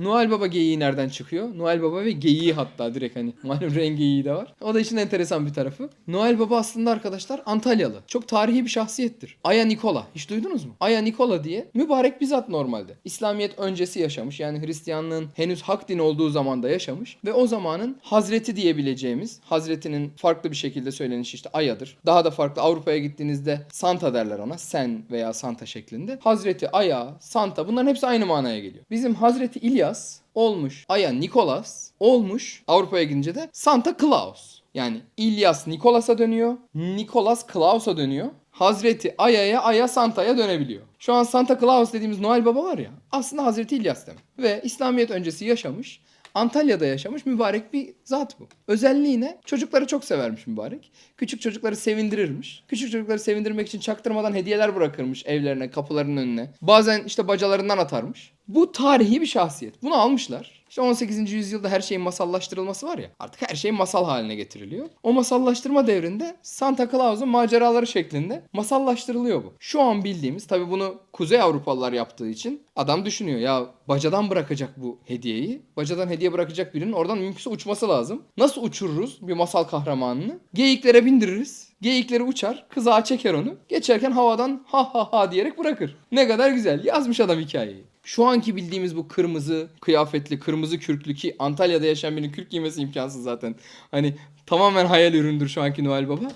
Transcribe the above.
Noel Baba geyiği nereden çıkıyor? Noel Baba ve geyiği hatta direkt hani malum renk geyiği de var. O da işin enteresan bir tarafı. Noel Baba aslında arkadaşlar Antalyalı. Çok tarihi bir şahsiyettir. Aya Nikola. Hiç duydunuz mu? Aya Nikola diye mübarek bir zat normalde. İslamiyet öncesi yaşamış. Yani Hristiyanlığın henüz hak din olduğu zamanda yaşamış. Ve o zamanın Hazreti diyebileceğimiz, Hazretinin farklı bir şekilde söylenişi işte Aya'dır. Daha da farklı Avrupa'ya gittiğinizde Santa derler ona. Sen veya Santa şeklinde. Hazreti Aya, Santa bunların hepsi aynı manaya geliyor. Bizim Hazreti İlyas olmuş Aya Nikolas olmuş Avrupa'ya gidince de Santa Claus. Yani İlyas Nikolas'a dönüyor. Nikolas Klaus'a dönüyor. Hazreti Aya'ya, Aya Santa'ya dönebiliyor. Şu an Santa Claus dediğimiz Noel Baba var ya aslında Hazreti İlyas demek. Ve İslamiyet öncesi yaşamış. Antalya'da yaşamış mübarek bir zat bu. Özelliği ne? Çocukları çok severmiş mübarek. Küçük çocukları sevindirirmiş. Küçük çocukları sevindirmek için çaktırmadan hediyeler bırakırmış evlerine, kapılarının önüne. Bazen işte bacalarından atarmış. Bu tarihi bir şahsiyet. Bunu almışlar. İşte 18. yüzyılda her şeyin masallaştırılması var ya. Artık her şey masal haline getiriliyor. O masallaştırma devrinde Santa Claus'un maceraları şeklinde masallaştırılıyor bu. Şu an bildiğimiz tabi bunu Kuzey Avrupalılar yaptığı için adam düşünüyor ya bacadan bırakacak bu hediyeyi. Bacadan hediye bırakacak birinin oradan mümkünse uçması lazım. Nasıl uçururuz bir masal kahramanını? Geyiklere bindiririz. Geyikleri uçar, kızağa çeker onu. Geçerken havadan ha ha ha diyerek bırakır. Ne kadar güzel. Yazmış adam hikayeyi. Şu anki bildiğimiz bu kırmızı kıyafetli, kırmızı kürklü ki Antalya'da yaşayan birinin kürk giymesi imkansız zaten. Hani tamamen hayal üründür şu anki Noel Baba.